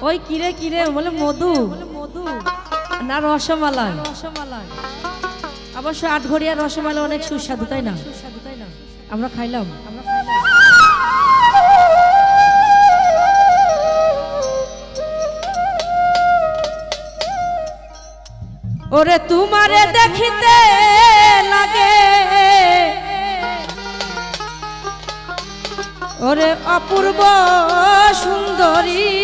ওই কিরে কিরে বলে মধু। মধু। না রসমালাই। রসমালাই। অবশ্য আটঘরিয়া রসমালাই অনেক সুস্বাদু তাই না? সুস্বাদু তাই না? আমরা খাইলাম। আমরা খাইলাম। ওরে তোমারে দেখিতে লাগে। ওরে অপূর্ব সুন্দরী।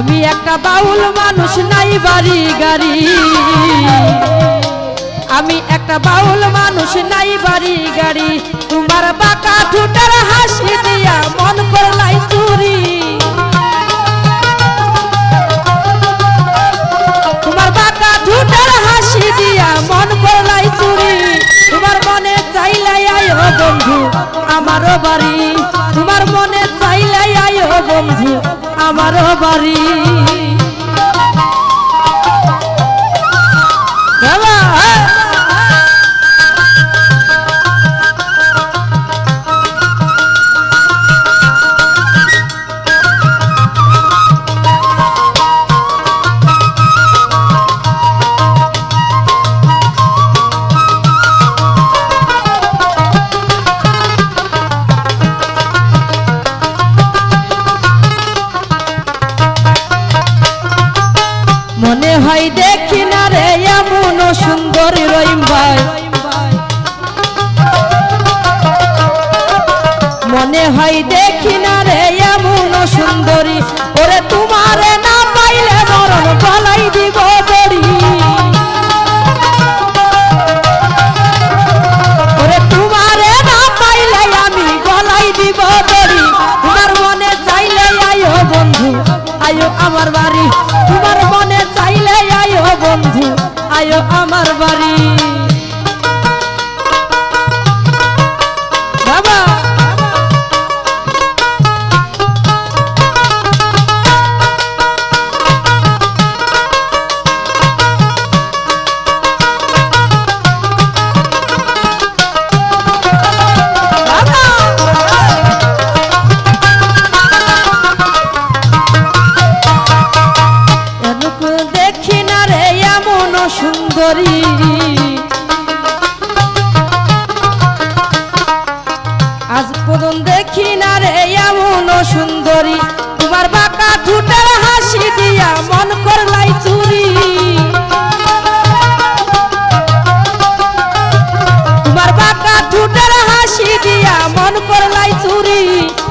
আমি একটা বাউল মানুষ, নাই বাড়ি গাড়ি। আমি একটা বাউল মানুষ, নাই বাড়ি গাড়ি। তোমার বাঁকা ঠুটার হাসি দিয়া মন করলাই চুরি। তোমার বাঁকা ঠুটার হাসি দিয়া মন করলাই চুরি। তোমার মনে চাইলাই আয়ো বন্ধু, আমারও বাড়ি। তোমার মনে চাইলাই আয়ো বন্ধু আমারও বাড়ি। আয়ো আমার বাড়ি। তোমার মনে চাইলে আয়ো বন্ধু আয়ো আমার বাড়ি। সুন্দরী। আজ পর্যন্ত দেখি না রে এমন সুন্দরী। তোমার বাঁকা ঠুটার হাসি দিয়া মন করলাই চুরি। তোমার বাঁকা ঠুটার হাসি দিয়া মন করলাই চুরি।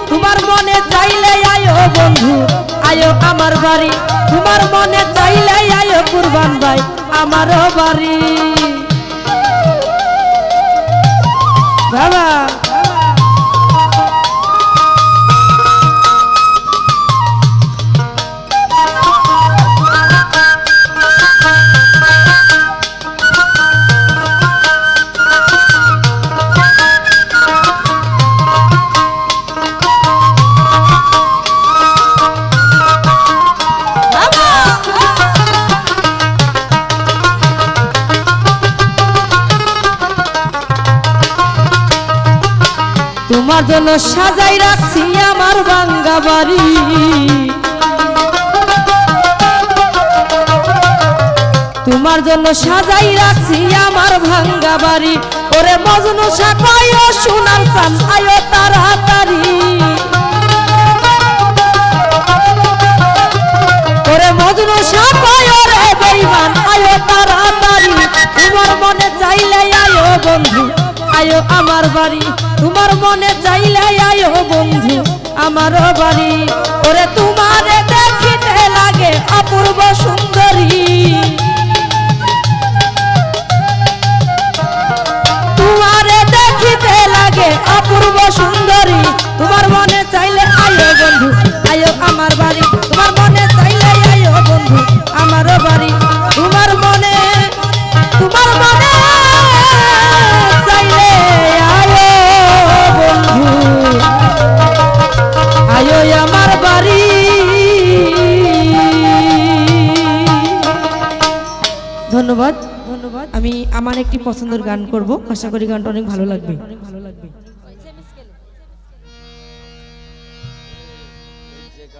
তোমার মনে চাইলে আয়ো বন্ধু, আয়ো আমার বাড়ি। তোমার মনে চাইলে কুরবান ভাই আমারও বাড়ি। বাবা তোমার জন্য সাজাই রাখছি আমার বাঙ্গা বাড়ি। তোমার জন্য সাজাই রাখছি আমার ভাঙ্গা বাড়ি। ওরে মজনু সাকায় সোনার চান আয়ো তাড়াতাড়ি। ওরে মজনু সাপায় রে বেইমান, আয়ো তাড়াতাড়ি। তোমার মনে চাইলে আয়ো বন্ধু। আয়ো আমার বাড়ি। তোমার মনে চাইলে আয়ো বন্ধু আমার বাড়ি। ওরে ধন্যবাদ। ধন্যবাদ। আমি আমার একটি পছন্দের গান করব। আশা করি গানটা অনেক ভালো লাগবে।